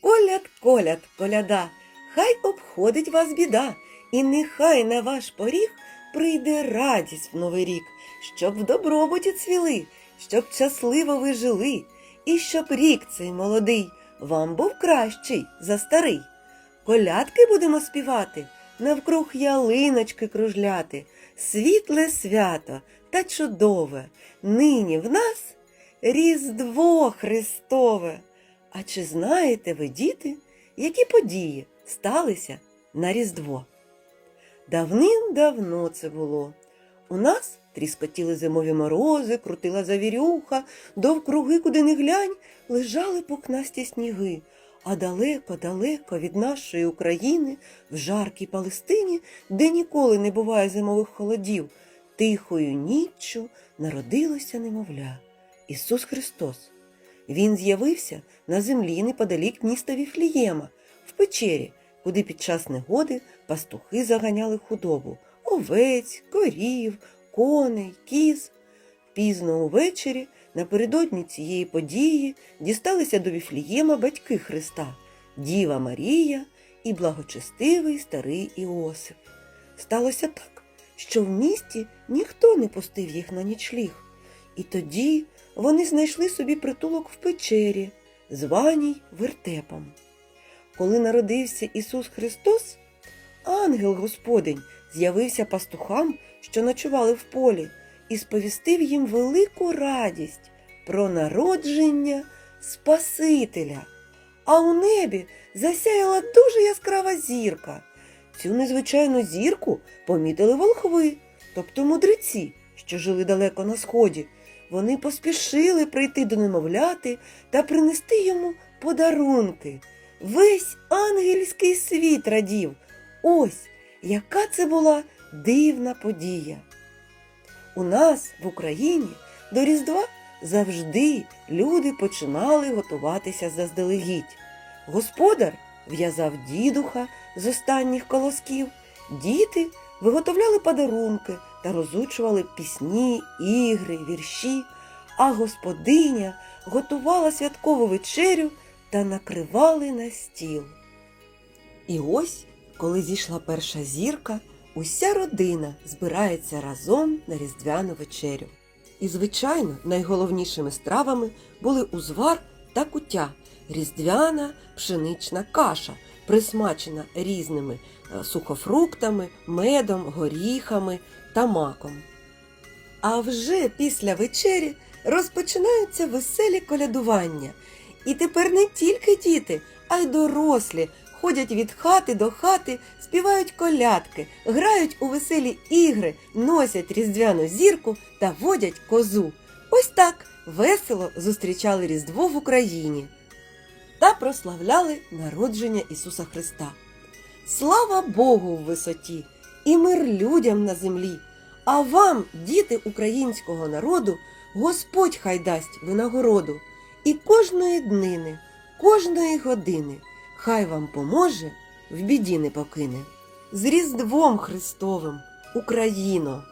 Коляд, коляд, коляда, хай обходить вас біда, і нехай на ваш поріг прийде радість в новий рік, щоб в добробуті цвіли, щоб щасливо ви жили, і щоб рік цей молодий вам був кращий за старий. Колядки будемо співати, навкруг ялиночки кружляти, світле свято та чудове. Нині в нас Різдво Христове. А чи знаєте ви, діти, які події сталися на Різдво? Давним-давно це було. У нас тріскотіли зимові морози, крутила завірюха, довкруги, куди не глянь, лежали пухнасті сніги. А далеко-далеко від нашої України, в жаркій Палестині, де ніколи не буває зимових холодів, тихою ніччю народилося немовля Ісус Христос. Він з'явився на землі неподалік міста Віфлієма, в печері, куди під час негоди пастухи заганяли худобу овець, корів, коней, кіз. Пізно увечері, напередодні цієї події, дісталися до Віфлієма батьки Христа, Діва Марія і благочестивий старий Іосиф. Сталося так, що в місті ніхто не пустив їх на нічліг. І тоді вони знайшли собі притулок в печері, званій вертепом. Коли народився Ісус Христос, ангел Господень з'явився пастухам, що ночували в полі, і сповістив їм велику радість про народження Спасителя. А у небі засяяла дуже яскрава зірка. Цю незвичайну зірку помітили волхви, тобто мудреці, що жили далеко на сході. Вони поспішили прийти до немовляти та принести йому подарунки. Весь ангельський світ радів. Ось яка це була дивна подія. У нас в Україні до Різдва завжди люди починали готуватися заздалегідь. Господар в'язав дідуха з останніх колосків, діти виготовляли подарунки та розучували пісні, ігри, вірші, а господиня готувала святкову вечерю та накривали на стіл. І ось, коли зійшла перша зірка, уся родина збирається разом на різдвяну вечерю. І, звичайно, найголовнішими стравами були узвар та куття, різдвяна пшенична каша, присмачена різними е, сухофруктами, медом, горіхами та маком. А вже після вечері розпочинаються веселі колядування. І тепер не тільки діти, а й дорослі ходять від хати до хати, співають колядки, грають у веселі ігри, носять різдвяну зірку та водять козу. Ось так весело зустрічали Різдво в Україні та прославляли народження Ісуса Христа. Слава Богу в висоті і мир людям на землі. А вам, діти українського народу, Господь хай дасть винагороду і кожної днини, кожної години хай вам поможе, в біді не покине. З Різдвом Христовим, Україно!